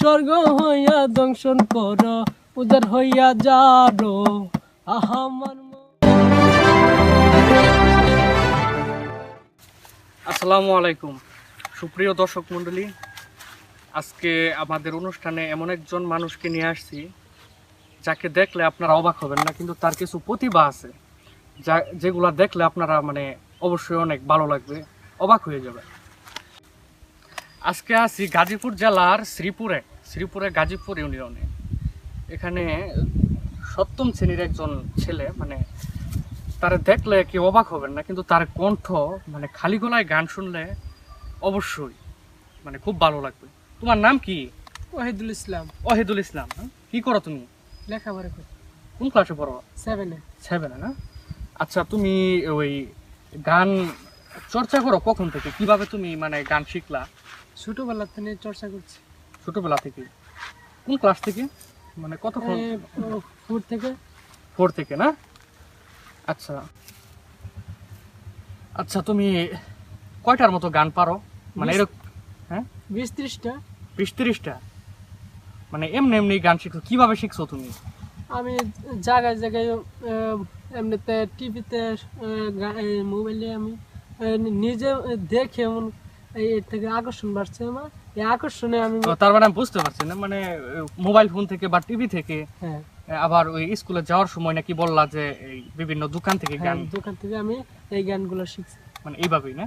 স্বর্গ হইয়া দংশন কর উদার হইয়া যারো আহামার আসসালামু আলাইকুম। সুপ্রিয় দর্শক মণ্ডলী, আজকে আমাদের অনুষ্ঠানে এমন একজন মানুষকে নিয়ে আসছি, যাকে দেখলে আপনারা অবাক হবেন না, কিন্তু তার কিছু প্রতিভা আছে, যা যেগুলা দেখলে আপনারা মানে অবশ্যই অনেক ভালো লাগবে, অবাক হয়ে যাবে আজকে আছি গাজীপুর জেলার শ্রীপুরে। শ্রীপুরে গাজীপুর ইউনিয়নে। এখানে সপ্তম শ্রেণির একজন ছেলে মানে তারা দেখলে কি অবাক হবেন না কিন্তু তার কণ্ঠ মানে খালি গলায় গান শুনলে অবশ্যই মানে খুব ভালো লাগবে। তোমার নাম কি? ওয়াহিদুল ইসলাম। ওয়াহিদুল ইসলাম হ্যাঁ? কি করো তুমি? লেখাপড়া করি। কোন ক্লাসে পড়ো? সেভেনে সেভেনে না? আচ্ছা তুমি ওই গান চর্চা করো কখন থেকে? কীভাবে তুমি মানে গান শিখলা? ছোটবেলা থেকে চর্চা করছি। ছোটবেলা থেকে কোন ক্লাস থেকে? মানে কতক্ষণ? ফুড থেকে। ফোর থেকে না? আচ্ছা। আচ্ছা তুমি কয়টার মতো গান পারো? মানে এরকম হ্যাঁ? বিশ ত্রিশটা। বিশ তিরিশটা? মানে এমনি এমনি গান শিখছো। কীভাবে শিখছো তুমি? আমি জায়গায় জায়গায় এমনিতে টিভিতে মোবাইলে আমি নিজে দেখে এমন এর থেকে আকর্ষণ বাড়ছে আমার। আকর্ষণে আমি তার মানে বুঝতে পারছি না মানে মোবাইল ফোন থেকে বা টিভি থেকে হ্যাঁ। আবার ওই স্কুলে যাওয়ার সময় নাকি বললা যে বিভিন্ন দোকান থেকে হ্যাঁ, গান দোকান থেকে আমি এই গানগুলো শিখছি। মানে এইভাবেই না?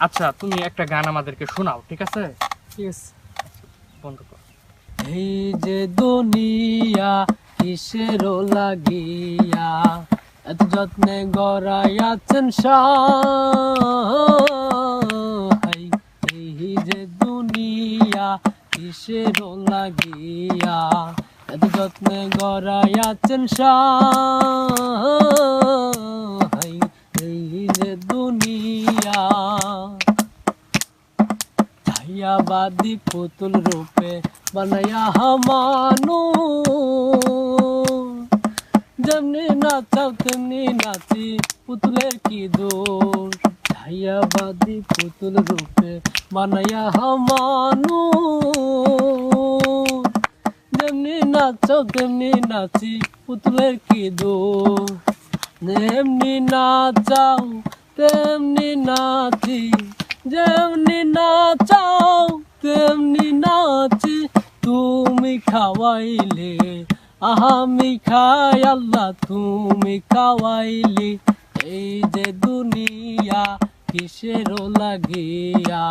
আচ্ছা তুমি একটা গান আমাদেরকে শোনাও ঠিক আছে? ঠিক আছে বন্ধ কর। এই যে দুনিয়া কিসের লাগিয়া এত যত্নে গড়াইয়াছেন সাই এই যে দুনিয়া কিসের লাগিয়া? এত যত্নে গড়াইয়াছেন সাই এই যে দুনিয়া। পুতুল রূপে বানায়া হামানু যেমনি নাচাও, তেমনি নাচি পুতুলের কি দোষ? ছায়াবাদী পুতুল রূপে বানায়া হামানু। যেমনি নাচাও তেমনি নাচি, পুতুলের কি দোষ? যেমনি নাচাও, তেমনি নাচি, যেমনি নাচাও, তেমনি নাচি। তুমি খাওয়াইলে আমি খাই আল্লাহ, তুমি খাওয়াইলে। এই যে দুনিয়া কিসের লাগিয়া,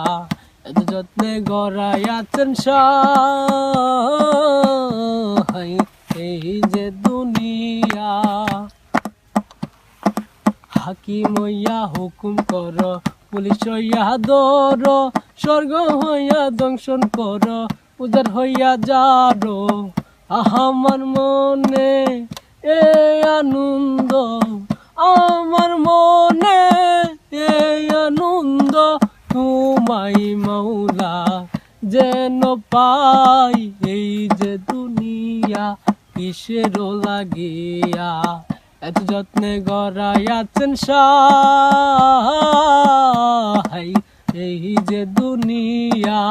এত যত্নে গড়াইয়াছেন সাই এই যে দুনিয়া, হাকিম হইয়া হুকুম কর, পুলিশ হইয়া দর স্বর্গ হইয়া দংশন কর উদার হইয়া যারো আমার মনে এ আনন্দ। আমার মনে এ আনন্দ তোমাই মৌলা যেন পাই এই যে দুনিয়া কিসের লাগিয়া। এত যত্নে গড়াইয়াছেন সাই এই যে দুনিয়া।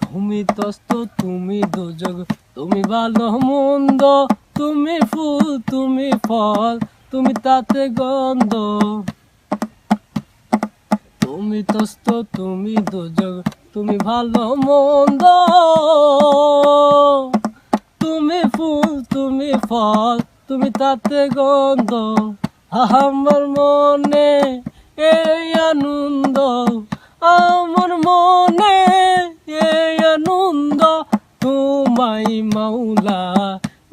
তুমি তস্ত তুমি দুযোগ তুমি ভালো মন্দ তুমি ফুল, তুমি ফল, তুমি তাতে গন্ধ। তুমি তস্ত, তুমি দুযোগ তুমি ভালো, মন্দ। তুমি ফুল, তুমি ফল, তুমি তাতে গন্ধ। আমার মনে এই আনন্দ, আমার মনে এই আনন্দ। তোমাই মাওলা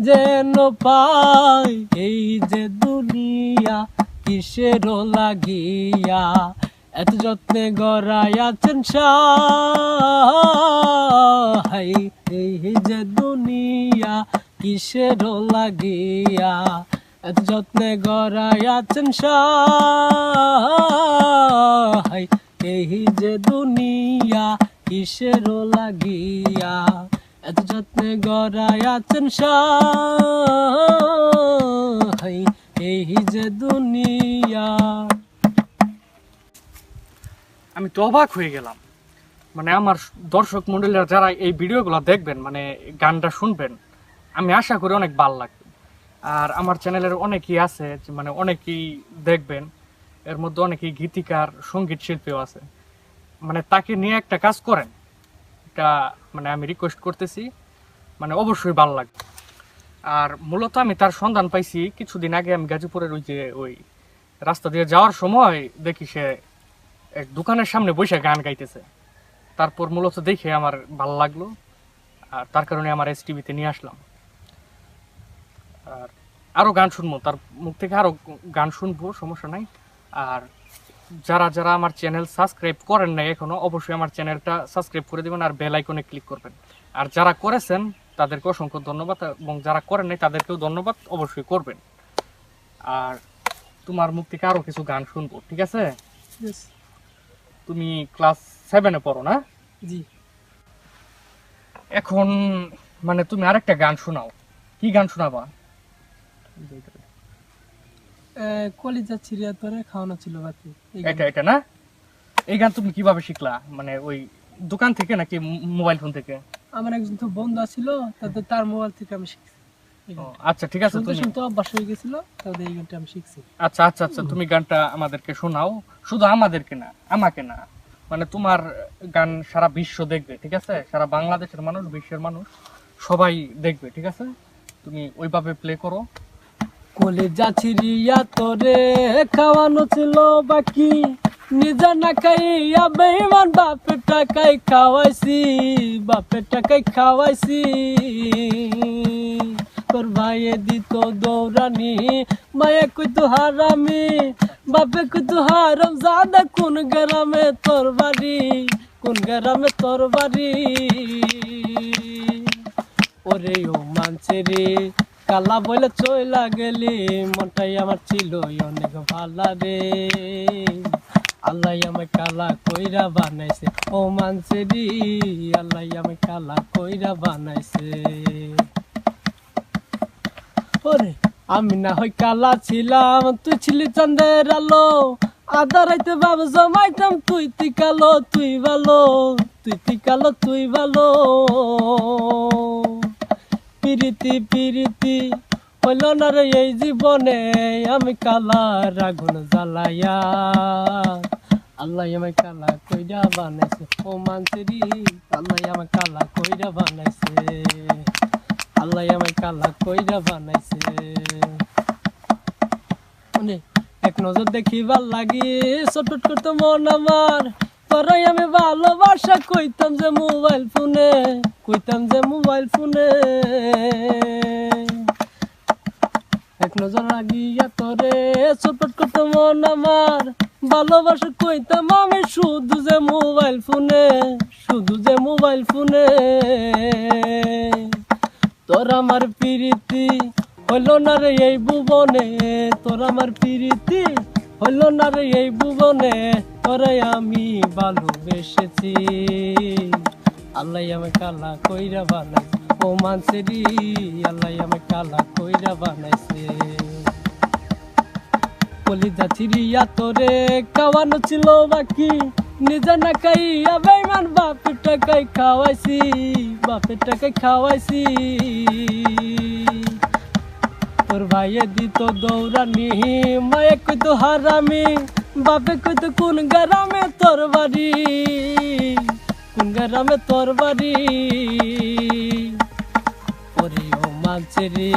যেন পাই এই যে দুনিয়া, কিসের লাগিয়া? এত যত্নে গড়াইয়াছেন সাই এই যে দুনিয়া, কিসের লাগিয়া? এত যত্নে গড়াইয়াছেন সাই এই যে দুনিয়া, কিসের লাগিয়া? এত যত্নে এই যে দুনিয়া। আমি তো অবাক হয়ে গেলাম। মানে আমার দর্শক মন্ডলীরা যারা এই ভিডিওগুলো দেখবেন মানে গানটা শুনবেন, আমি আশা করি অনেক ভালো লাগবে। আর আমার চ্যানেলের অনেকেই আছে মানে অনেকেই দেখবেন, এর মধ্যে অনেকেই গীতিকার, সংগীত শিল্পীও আছে। মানে তাকে নিয়ে একটা কাজ করেন। এটা মানে আমি রিকোয়েস্ট করতেছি মানে অবশ্যই ভালো লাগবে। আর মূলত আমি তার সন্ধান পাইছি কিছুদিন আগে আমি গাজীপুরের ওই যে ওই রাস্তা দিয়ে যাওয়ার সময় দেখি সে এক দোকানের সামনে বসে গান গাইতেছে। তারপর মূলত দেখে আমার ভালো লাগল, আর তার কারণে আমার এস টিভিতে নিয়ে আসলাম। আর আরও গান শুনব, তার মুখ থেকে আরও গান শুনব, সমস্যা নাই। আর যারা যারা আমার চ্যানেল সাবস্ক্রাইব করেন নাই এখনও অবশ্যই আমার চ্যানেলটা সাবস্ক্রাইব করে দিবেন আর বেল আইকনে ক্লিক করবেন। আর যারা করেছেন তাদেরকে অসংখ্য ধন্যবাদ এবং যারা করেন নাই তাদেরকেও ধন্যবাদ অবশ্যই করবেন। আর তোমার মুখ থেকে আরও কিছু গান শুনব ঠিক আছে? তুমি ক্লাস সেভেনে পড়ো না? জি। এখন মানে তুমি আরেকটা গান শোনাও। কি গান শোনাবা? কলিজা ছিঁড়িয়া তোরে খাওয়ানো ছিল গান। এটা এটা না? এই গান তুমি কীভাবে শিখলা? মানে ওই দোকান থেকে নাকি মোবাইল ফোন থেকে? আমার একজন তো বন্ধু ছিল তার মোবাইল থেকে আমি শিখছি। আচ্ছা ঠিক আছে তুমি শুনতে অভ্যাস হয়ে গেছিল তাদের এই গানটা আমি শিখছি। আচ্ছা আচ্ছা আচ্ছা তুমি গানটা আমাদেরকে শোনাও। শুধু আমাদেরকে না আমাকে না। মানে তোমার গান সারা বিশ্ব দেখবে ঠিক আছে? সারা বাংলাদেশের মানুষ বিশ্বের মানুষ সবাই দেখবে ঠিক আছে? তুমি ওইভাবে প্লে করো। কলিজা ছিড়িয়া তোরে খাওয়ানো ছিল বাকি। নিজে না খাইয়া বেইমান বাপের টাকায় খাওয়াইছি, বাপের টাকায় খাওয়াইছি। তোর ভাইয়ে দিত দৌড়ানি, মায়ে কইতো হারামি, বাপে কইতো হারাম জাদা, কোন গ্রামে তোর বাড়ি, কোন গ্রামে তোর বাড়ি? ওরে ও মানছে রে কালা বলে চইলা গেলি, মনটাই আমার ছিল অনেক ভালা রে। আল্লাহ আমায় কালা কইরা বানাইছে, ও মানছে রে, আল্লাহ আমায় কালা কইরা বানাইছে। ওরে, আমি না হয় কালা ছিলাম, তুই ছিলি চান্দের আলো আদা রাইতে বাবা জমাইতাম, তুই তুই কালো, তুই ভালো, তুই তুই কালো, তুই ভালো। পিরিতি পিরিতি, হইল না রে এই জীবনে আমি কালা রাগুন জ্বালাইয়া। আল্লাহ আমায় কালা কইরা বানাইছে। ও মানসিরি, আল্লাহ আমায় কালা কইরা বানাইছে। আল্লাহ আমায় কালা কইরা বানাইছে। এক নজর দেখিবার লাগি চটট করতে মন আমার। তোরাই আমি ভালোবাসা কইতাম যে মোবাইল ফোনে, কইতাম যে মোবাইল ফোনে। এক নজর লাগিয়া তোরে চটট করতে মন আমার। ভালোবাসা কইতাম আমি শুধু যে মোবাইল ফোনে, শুধু যে মোবাইল ফোনে। তোর আমার প্রীতি হইল না রে এই ভুবনে, তোর আমার প্রীতি হইল না রে এই ভুবনে? তোরে আমি ভালোবেসেছি। আল্লাহ আমি কালা কইরা বানাই ও মানসেরি আল্লাহ আমি কালা কইরা বানাইছে। কলিজা চিরিয়া তোরে খাওয়ানো ছিল বাকি। নিজে না খাইয়া বেমান বাপের টাকায় খাওয়াইছি, বাপের টাকায় খাওয়াইছি। ভাইয়ে দিত দৌড়ানি মায়ে কইতো হারামি বাপে কইতো কোন গ্রামে তোর বাড়ি কোন গ্রামে তোর বাড়ি ওরে ও মানছে রে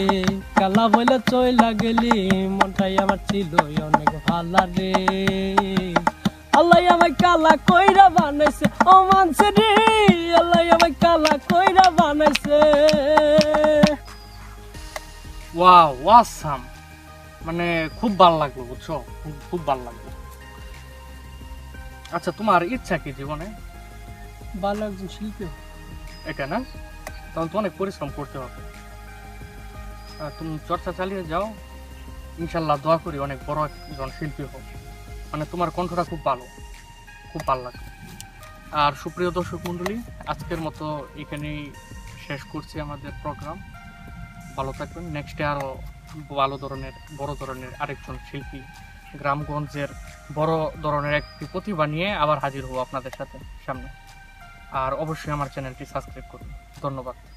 কালা বলে চইলা গেলি মনটাই আমার ছিল অনেক ভালা রে আল্লাহ আমায় কালা কইরা বানাইছে ও মানছে রে আল্লাহ আমায় কালা কইরা বানাইছে ওয়াও ওয়াসাম মানে খুব ভালো লাগল বুঝছ? খুব- ভালো লাগল। আচ্ছা তোমার ইচ্ছা কি জীবনে? ভালো একজন শিল্পী এটা না? তখন তো অনেক পরিশ্রম করতে হবে। আর তুমি চর্চা চালিয়ে যাও। ইনশাল্লাহ দোয়া করি অনেক বড় একজন শিল্পী হোক। মানে তোমার কণ্ঠটা খুব ভালো। খুব ভালো লাগে আর সুপ্রিয় দর্শক মণ্ডলী আজকের মতো এখানেই শেষ করছি আমাদের প্রোগ্রাম থাকবেন। নেক্সটে আরও ভালো ধরনের, বড় ধরনের আরেকজন শিল্পী গ্রামগঞ্জের বড় ধরনের একটি প্রতিভা নিয়ে আবার হাজির হব আপনাদের সাথে সামনে। আর অবশ্যই আমার চ্যানেলটি সাবস্ক্রাইব করুন। ধন্যবাদ।